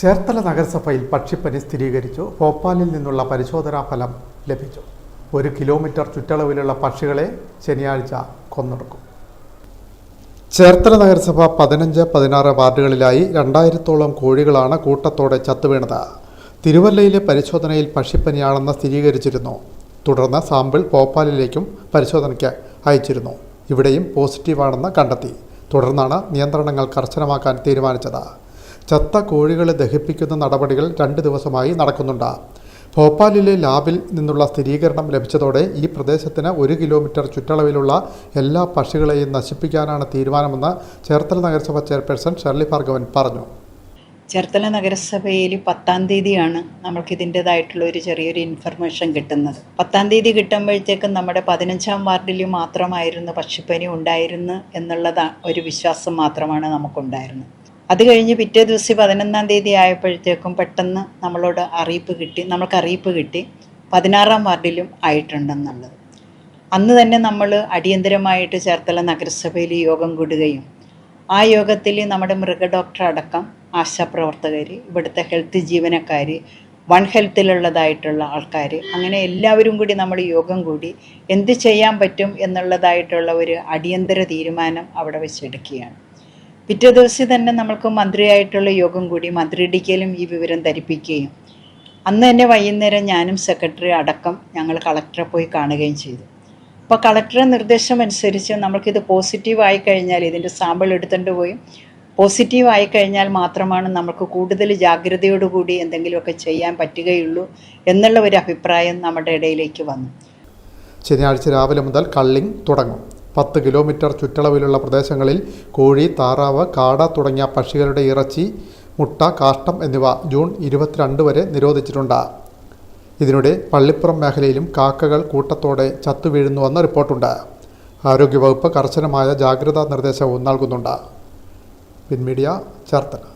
ചേർത്തല നഗരസഭയിൽ പക്ഷിപ്പനി സ്ഥിരീകരിച്ചു. ഭോപ്പാലിൽ നിന്നുള്ള പരിശോധനാ ഫലം ലഭിച്ചു. ഒരു കിലോമീറ്റർ ചുറ്റളവിലുള്ള പക്ഷികളെ ശനിയാഴ്ച കൊന്നൊടുക്കും. ചേർത്തല നഗരസഭ പതിനഞ്ച് പതിനാറ് വാർഡുകളിലായി രണ്ടായിരത്തോളം കോഴികളാണ് കൂട്ടത്തോടെ ചത്തുവീണത്. തിരുവല്ലയിലെ പരിശോധനയിൽ പക്ഷിപ്പനിയാണെന്ന് സ്ഥിരീകരിച്ചിരുന്നു. തുടർന്ന് സാമ്പിൾ ഭോപ്പാലിലേക്കും പരിശോധനയ്ക്ക് അയച്ചിരുന്നു. ഇവിടെയും പോസിറ്റീവാണെന്ന് കണ്ടെത്തി. തുടർന്നാണ് നിയന്ത്രണങ്ങൾ കർശനമാക്കാൻ തീരുമാനിച്ചത്. ചത്ത കോഴികളെ ദഹിപ്പിക്കുന്ന നടപടികൾ രണ്ട് ദിവസമായി നടക്കുന്നുണ്ട്. ഭോപ്പാലിലെ ലാബിൽ നിന്നുള്ള സ്ഥിരീകരണം ലഭിച്ചതോടെ ഈ പ്രദേശത്തിന് ഒരു കിലോമീറ്റർ ചുറ്റളവിലുള്ള എല്ലാ പക്ഷികളെയും നശിപ്പിക്കാനാണ് തീരുമാനമെന്ന് ചേർത്തല നഗരസഭ ചെയർപേഴ്സൺ ഷെർലി ഭാർഗവൻ പറഞ്ഞു. ചേർത്തല നഗരസഭയിൽ പത്താം തീയതിയാണ് നമ്മൾക്ക് ഇതിന്റെതായിട്ടുള്ള ഒരു ചെറിയൊരു ഇൻഫർമേഷൻ കിട്ടുന്നത്. പത്താം തീയതി കിട്ടുമ്പോഴത്തേക്കും നമ്മുടെ പതിനഞ്ചാം വാർഡിൽ മാത്രമായിരുന്നു പക്ഷിപ്പനി ഉണ്ടായിരുന്നു എന്നുള്ളത് ഒരു വിശ്വാസം മാത്രമാണ് നമുക്കുണ്ടായിരുന്നത്. അത് കഴിഞ്ഞ് പിറ്റേ ദിവസം പതിനൊന്നാം തീയതി ആയപ്പോഴത്തേക്കും പെട്ടെന്ന് നമ്മളോട് അറിയിപ്പ് കിട്ടി. നമ്മൾക്ക് അറിയിപ്പ് കിട്ടി. പതിനാറാം വാർഡിലും ആയിട്ടുണ്ടെന്നുള്ളത്. അന്ന് തന്നെ നമ്മൾ അടിയന്തരമായിട്ട് ചേർത്തല നഗരസഭയിൽ യോഗം കൂടുകയും ആ യോഗത്തിൽ നമ്മുടെ മൃഗ ഡോക്ടർ അടക്കം ആശാപ്രവർത്തകർ ഇവിടുത്തെ ഹെൽത്ത് ജീവനക്കാർ വൺ ഹെൽത്തിലുള്ളതായിട്ടുള്ള ആൾക്കാർ അങ്ങനെ എല്ലാവരും കൂടി നമ്മൾ യോഗം കൂടി എന്ത് ചെയ്യാൻ പറ്റും എന്നുള്ളതായിട്ടുള്ള ഒരു അടിയന്തര തീരുമാനം അവിടെ വെച്ചെടുക്കുകയാണ്. പിറ്റേ ദിവസം തന്നെ നമ്മൾക്ക് മന്ത്രിയായിട്ടുള്ള യോഗം കൂടി മന്ത്രിയിടിക്കലും ഈ വിവരം ധരിപ്പിക്കുകയും. അന്ന് തന്നെ വൈകുന്നേരം ഞാനും സെക്രട്ടറി അടക്കം ഞങ്ങൾ കളക്ടറെ പോയി കാണുകയും ചെയ്തു. അപ്പോൾ കളക്ടറുടെ നിർദ്ദേശം അനുസരിച്ച് നമുക്കിത് പോസിറ്റീവ് ആയി കഴിഞ്ഞാൽ ഇതിന്റെ സാമ്പിൾ എടുത്തുകൊണ്ട് പോയി പോസിറ്റീവ് ആയി കഴിഞ്ഞാൽ മാത്രമാണ് നമുക്ക് കൂടുതൽ ജാഗ്രതയോടുകൂടി എന്തെങ്കിലുമൊക്കെ ചെയ്യാൻ പറ്റുകയുള്ളൂ എന്നുള്ള ഒരു അഭിപ്രായം നമ്മുടെ ഇടയിലേക്ക് വന്നു. ശനിയാഴ്ച രാവിലെ മുതൽ കള്ളിങ് തുടങ്ങും. പത്ത് കിലോമീറ്റർ ചുറ്റളവിലുള്ള പ്രദേശങ്ങളിൽ കോഴി താറാവ് കാട തുടങ്ങിയ പക്ഷികളുടെ ഇറച്ചി മുട്ട കാഷ്ടം എന്നിവ ജൂൺ ഇരുപത്തിരണ്ട് വരെ നിരോധിച്ചിട്ടുണ്ട്. ഇതിനിടെ പള്ളിപ്പുറം മേഖലയിലും കാക്കകൾ കൂട്ടത്തോടെ ചത്തുവീഴുന്നുവെന്ന റിപ്പോർട്ടുണ്ട്. ആരോഗ്യവകുപ്പ് കർശനമായ ജാഗ്രതാ നിർദ്ദേശവും നൽകുന്നുണ്ട്. പിൻമീഡിയ ചേർത്തല.